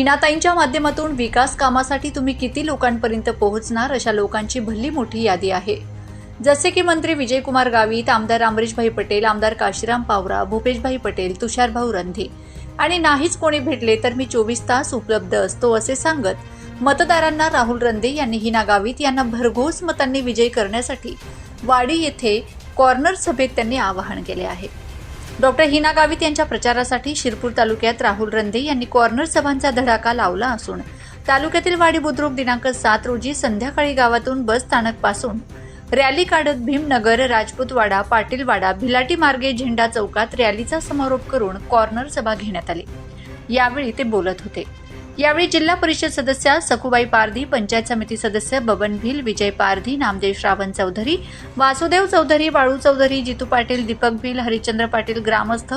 हिनाताईंच्या माध्यमातून विकास कामासाठी तुम्ही किती लोकांपर्यंत पोहोचणार अशा लोकांची भल्ली मोठी यादी आहे. जसे की मंत्री विजयकुमार गावित आमदार अमरीशभाई पटेल आमदार काशीराम पावरा भूपेशभाई पटेल तुषारभाऊ रंधे. आणि नाहीच कोणी भेटले तर मी चोवीस तास उपलब्ध असतो असे सांगत मतदारांना राहुल रंधे यांनी हिना गावित यांना भरघोस मतांनी विजयी करण्यासाठी वाडी येथे कॉर्नर सभेत त्यांनी आवाहन केले आहे. डॉक्टर हिना गावित यांच्या प्रचारासाठी शिरपूर तालुक्यात राहुल रंधे यांनी कॉर्नर सभांचा धडाका लावला असून तालुक्यातील वाडी बुद्रुक दिनांक सात रोजी संध्याकाळी गावातून बस स्थानकपासून रॅली काढत भीमनगर राजपूतवाडा पाटीलवाडा भिलाटी मार्गे झेंडा चौकात रॅलीचा समारोप करून कॉर्नर सभा घेण्यात आली. यावेळी ते बोलत होते. यावेळी जिल्हा परिषद सदस्या सखुबाई पारधी पंचायत समिती सदस्य बबन भिल विजय पारधी नामदेव श्रावण चौधरी वासुदेव चौधरी बाळू चौधरी जितू पाटील दीपक भिल हरिश्चंद्र पाटील ग्रामस्थ